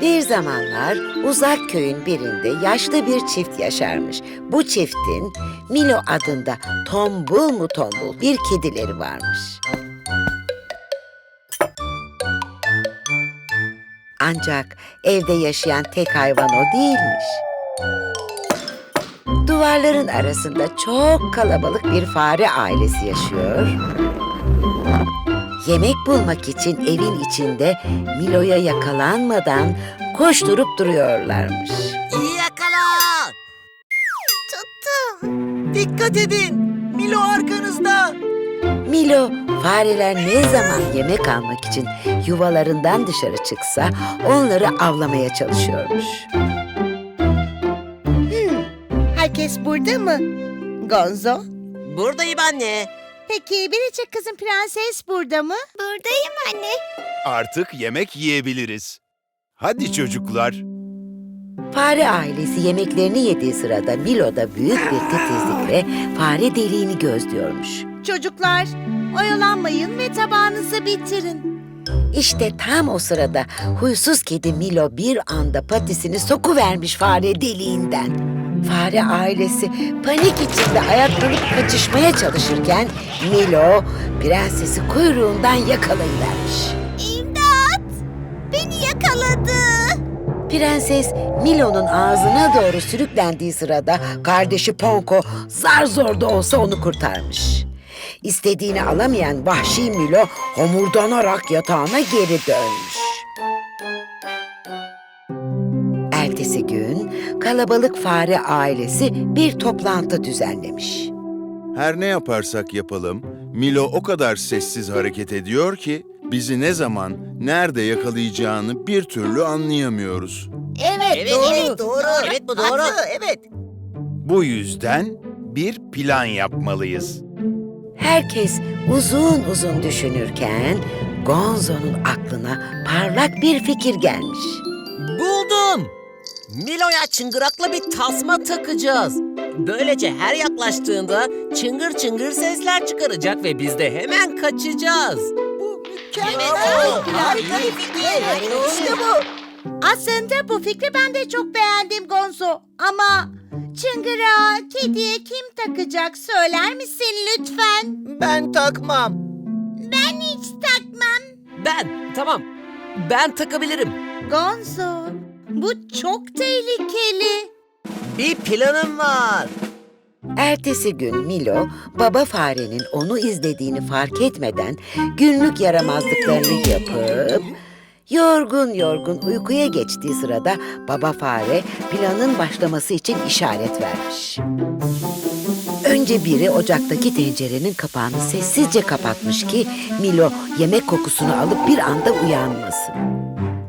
Bir zamanlar uzak köyün birinde yaşlı bir çift yaşarmış. Bu çiftin Milo adında tombul mu tombul bir kedileri varmış. Ancak evde yaşayan tek hayvan o değilmiş. Duvarların arasında çok kalabalık bir fare ailesi yaşıyor. Yemek bulmak için evin içinde Milo'ya yakalanmadan koşturup duruyorlarmış. İyi yakala. Tuttum. Dikkat edin. Milo arkanızda. Milo fareler ne zaman yemek almak için yuvalarından dışarı çıksa onları avlamaya çalışıyormuş. Herkes burada mı? Gonzo? Buradayım anne. Peki biricik kızım prenses burada mı? Buradayım anne. Artık yemek yiyebiliriz. Hadi çocuklar. Fare ailesi yemeklerini yediği sırada Milo da büyük bir titizlikle fare deliğini gözlüyormuş. Çocuklar oyalanmayın ve tabağınızı bitirin. İşte tam o sırada huysuz kedi Milo bir anda patisini sokuvermiş fare deliğinden. Fare ailesi panik içinde ayaklanıp kaçışmaya çalışırken Milo prensesi kuyruğundan yakalayıvermiş. İmdat! Beni yakaladı. Prenses Milo'nun ağzına doğru sürüklendiği sırada kardeşi Ponko zar zor da olsa onu kurtarmış. İstediğini alamayan vahşi Milo homurdanarak yatağına geri dönmüş. Ertesi gün kalabalık fare ailesi bir toplantı düzenlemiş. Her ne yaparsak yapalım, Milo o kadar sessiz hareket ediyor ki bizi ne zaman, nerede yakalayacağını bir türlü anlayamıyoruz. Evet, Evet, doğru. evet, doğru. Evet, bu doğru. Haklı, evet. Bu yüzden bir plan yapmalıyız. Herkes uzun uzun düşünürken Gonzo'nun aklına parlak bir fikir gelmiş. Buldum. Milo'ya çıngıraklı bir tasma takacağız. Böylece her yaklaştığında çıngır çıngır sesler çıkaracak ve biz de hemen kaçacağız. Bu mükemmel. Harika bir fikir. İşte bu. Aslında bu fikri ben de çok beğendim Gonzo. Ama çıngırağı kediye kim takacak söyler misin lütfen? Ben takmam. Ben hiç takmam. Ben, tamam. Ben takabilirim. Gonzo, bu çok tehlikeli. Bir planım var. Ertesi gün Milo, baba farenin onu izlediğini fark etmeden günlük yaramazlıklarını yapıp... Yorgun yorgun uykuya geçtiği sırada baba fare planın başlaması için işaret vermiş. Önce biri ocaktaki tencerenin kapağını sessizce kapatmış ki Milo yemek kokusunu alıp bir anda uyanmasın.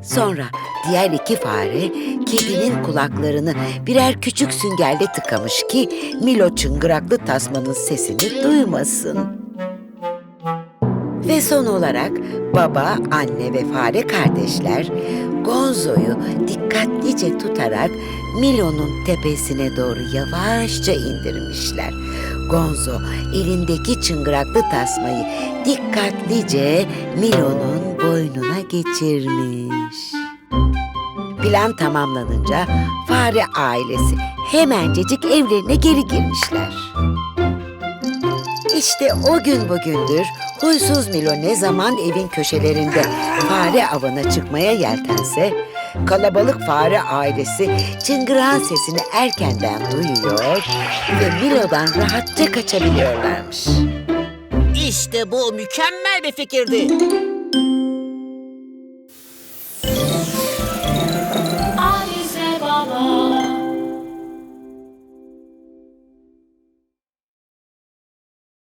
Sonra diğer iki fare kedinin kulaklarını birer küçük süngerle tıkamış ki Milo çıngıraklı tasmanın sesini duymasın. Ve son olarak baba, anne ve fare kardeşler Gonzo'yu dikkatlice tutarak Milo'nun tepesine doğru yavaşça indirmişler. Gonzo elindeki çıngıraklı tasmayı dikkatlice Milo'nun boynuna geçirmiş. Plan tamamlanınca fare ailesi hemencecik evlerine geri girmişler. İşte o gün bugündür huysuz Milo ne zaman evin köşelerinde fare avına çıkmaya yeltense kalabalık fare ailesi çıngıran sesini erkenden duyuyor ve Milo'dan rahatça kaçabiliyorlarmış. İşte bu mükemmel bir fikirdi.